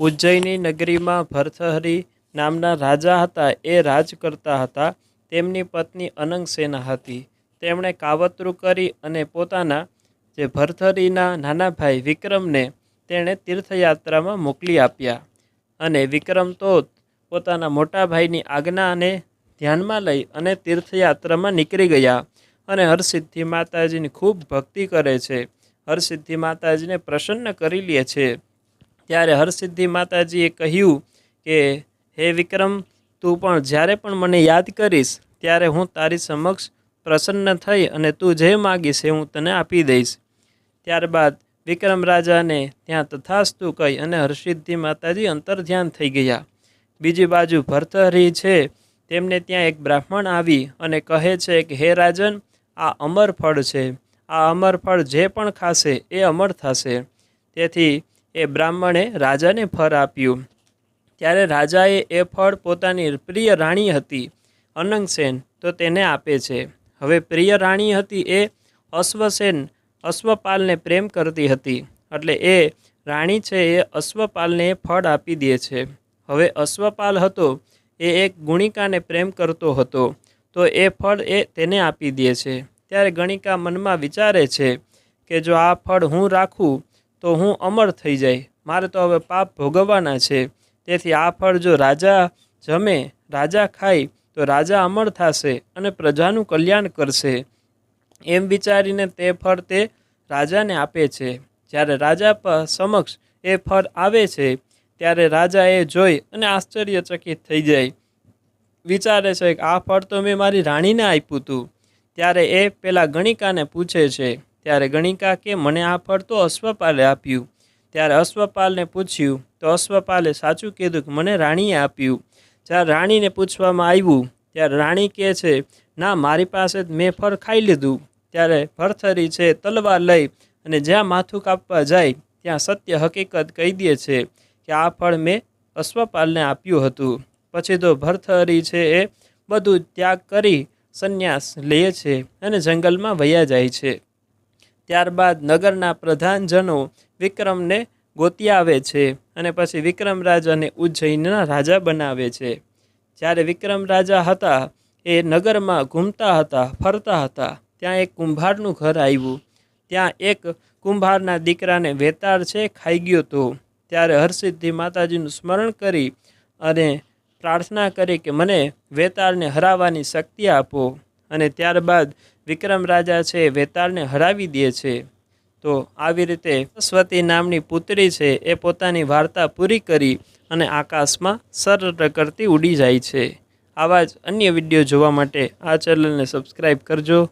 ઉજ્જૈની નગરીમાં ભરથહરી નામના રાજા હતા. એ રાજ કરતા હતા. તેમની પત્ની અનંગસેના હતી. તેમણે કાવતરું કરી અને પોતાના જે ભર્તહરીના નાના ભાઈ વિક્રમને તેણે તીર્થયાત્રામાં મોકલી આપ્યા. અને વિક્રમ તો પોતાના મોટા ભાઈની આજ્ઞાને ધ્યાનમાં લઈ અને તીર્થયાત્રામાં નીકળી ગયા. અને હરસિદ્ધિ માતાજીની ખૂબ ભક્તિ કરે છે. હરસિદ્ધિ માતાજીને પ્રસન્ન કરી લે છે. ત્યારે હરસિદ્ધિ માતાજીએ કહ્યું કે, હે વિક્રમ, તું પણ જ્યારે પણ મને યાદ કરીશ, ત્યારે હું તારી સમક્ષ પ્રસન્ન થઈ અને તું જે માગીશ એ હું તને આપી દઈશ. ત્યારબાદ વિક્રમ રાજાને ત્યાં તથાસ્તુ કહી અને હરસિદ્ધિ માતાજી અંતર્ધ્યાન થઈ ગયા. બીજી બાજુ ભર્તહરી છે, તેમને ત્યાં એક બ્રાહ્મણ આવી અને કહે છે કે, હે રાજન, આ અમર ફળ છે. આ અમર ફળ જે પણ ખાશે એ અમર થશે. તેથી એ બ્રાહ્મણે રાજાને ફળ આપ્યું. ત્યારે રાજાએ એ ફળ પોતાની પ્રિય રાણી હતી, અનંગસેન, તો તેને આપે છે. હવે પ્રિય રાણી હતી એ અશ્વસેન, અશ્વપાલને પ્રેમ કરતી હતી. એટલે એ રાણી છે એ અશ્વપાલને ફળ આપી દે છે. હવે અશ્વપાલ હતો, એ એક ગુણિકાને પ્રેમ કરતો હતો, તો એ ફળ એ તેને આપી દે છે. ત્યારે ગણિકા મનમાં વિચારે છે કે જો આ ફળ હું રાખું તો હું અમર થઈ જાય. મારે તો હવે પાપ ભોગવવાના છે. તેથી આ ફળ જો રાજા જમે, રાજા ખાય, તો રાજા અમર થશે અને પ્રજાનું કલ્યાણ કરશે. એમ વિચારીને તે ફળ તે રાજાને આપે છે. જ્યારે રાજા પર સમક્ષ એ ફળ આવે છે, ત્યારે રાજા એ જોઈ અને આશ્ચર્યચકિત થઈ જાય. વિચારે છે કે આ ફળ તો મેં મારી રાણીને આપ્યું હતું ત્યારે એ પેલા ગણિકાને પૂછે છે ત્યારે ગણિકા કે મને આ ફળ તો અશ્વપાલે આપ્યું. ત્યારે અશ્વપાલને પૂછ્યું, તો અશ્વપાલે સાચું કીધું કે મને રાણીએ આપ્યું? જ્યારે રાણીને પૂછવામાં આવ્યું, ત્યારે રાણી કહે છે, ના, મારી પાસે જ મેં ફળ ખાઈ લીધું. ત્યારે ભરથરી છે તલવાર લઈ અને જ્યાં માથું કાપવા જાય, ત્યાં સત્ય હકીકત કહી દે છે કે આ ફળ મેં અશ્વપાલને આપ્યું હતું. પછી તો ભરથરી છે એ બધું ત્યાગ કરી સંન્યાસ લે છે અને જંગલમાં વયા જાય છે. ત્યારબાદ નગરના પ્રધાનજનો વિક્રમને ગોતી આવે છે અને પછી વિક્રમ રાજાને ઉજ્જૈનના રાજા બનાવે છે. જ્યારે વિક્રમ રાજા હતા, એ નગરમાં ઘૂમતા હતા, ફરતા હતા. ત્યાં એક કુંભારનું ઘર આવ્યું. ત્યાં એક કુંભારના દીકરાને વેતાળ છે, ખાઈ ગયો તો ત્યારે હરસિદ્ધિ માતાજીનું સ્મરણ કરી અને પ્રાર્થના કરી કે મને વેતાળને હરાવવાની શક્તિ આપો. અને ત્યારબાદ વિક્રમ રાજા છે વેતાળને હરાવી દે છે. તો આવી રીતે સરસ્વતી નામની પુત્રી છે એ પોતાની વાર્તા પૂરી કરી અને આકાશમાં સર કરતી ઉડી જાય છે. આવા જ અન્ય વીડિયો જોવા માટે આ ચેનલને સબસ્ક્રાઈબ કરજો.